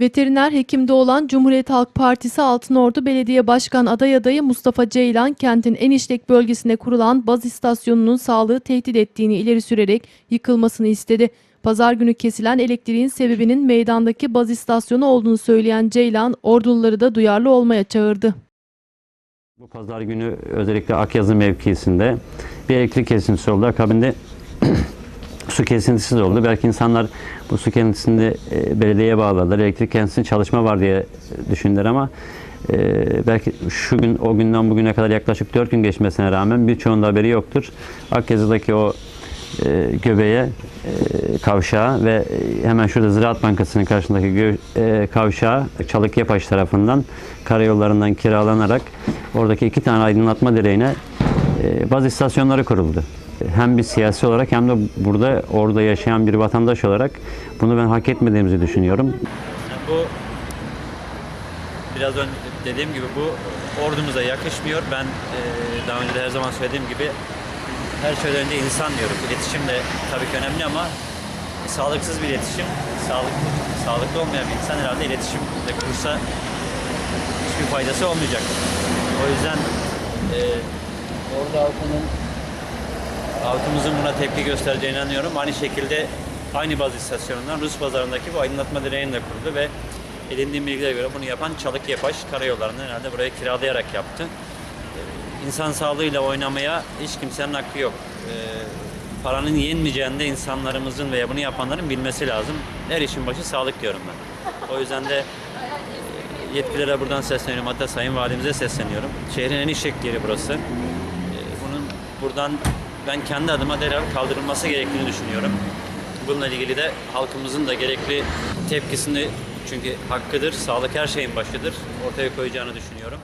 Veteriner hekimde olan Cumhuriyet Halk Partisi Altınordu Belediye Başkan aday adayı Mustafa Ceylan, kentin en işlek bölgesine kurulan baz istasyonunun sağlığı tehdit ettiğini ileri sürerek yıkılmasını istedi. Pazar günü kesilen elektriğin sebebinin meydandaki baz istasyonu olduğunu söyleyen Ceylan, orduluları da duyarlı olmaya çağırdı. Bu pazar günü özellikle Akyazı mevkisinde bir elektrik kesintisi oldu. Akabinde su kesintisi de oldu. Belki insanlar bu su kesintisinde e, belediyeye bağladılar. Elektrik kesintisinde çalışma var diye düşündüler ama e, belki şu gün o günden bugüne kadar yaklaşık 4 gün geçmesine rağmen birçoğunun haberi yoktur. Akyazı'daki o e, göbeğe e, kavşağı ve e, hemen şurada Ziraat Bankası'nın karşısındaki gö- kavşağı Çalık Yapaş tarafından karayollarından kiralanarak oradaki iki tane aydınlatma direğine e, baz istasyonları kuruldu. Hem bir siyasi olarak hem de burada orada yaşayan bir vatandaş olarak bunu ben hak etmediğimizi düşünüyorum. Yani bu biraz önce dediğim gibi bu ordumuza yakışmıyor. Ben e, daha önce de her zaman söylediğim gibi her şeyden önce insan diyorum. İletişim de tabii ki önemli ama sağlıksız bir iletişim, sağlıklı, sağlıklı olmayan bir insan herhalde iletişimde kursa hiçbir faydası olmayacak. O yüzden e, orada halkının halkımızın buna tepki göstereceğine inanıyorum. Aynı şekilde aynı baz istasyonundan Rus pazarındaki bu aydınlatma direğini de kurdu ve edindiğim bilgilere göre bunu yapan Çalık Yapaş karayollarından herhalde burayı kiralayarak yaptı. Ee, İnsan sağlığıyla oynamaya hiç kimsenin hakkı yok. Ee, paranın yenmeyeceğini de insanlarımızın veya bunu yapanların bilmesi lazım. Her işin başı sağlık diyorum ben. O yüzden de e, yetkililere buradan sesleniyorum. Hatta Sayın Valimize sesleniyorum. Şehrin en işlek yeri burası. Ee, Bunun buradan ben kendi adıma derhal kaldırılması gerektiğini düşünüyorum. Bununla ilgili de halkımızın da gerekli tepkisini çünkü hakkıdır, sağlık her şeyin başıdır ortaya koyacağını düşünüyorum.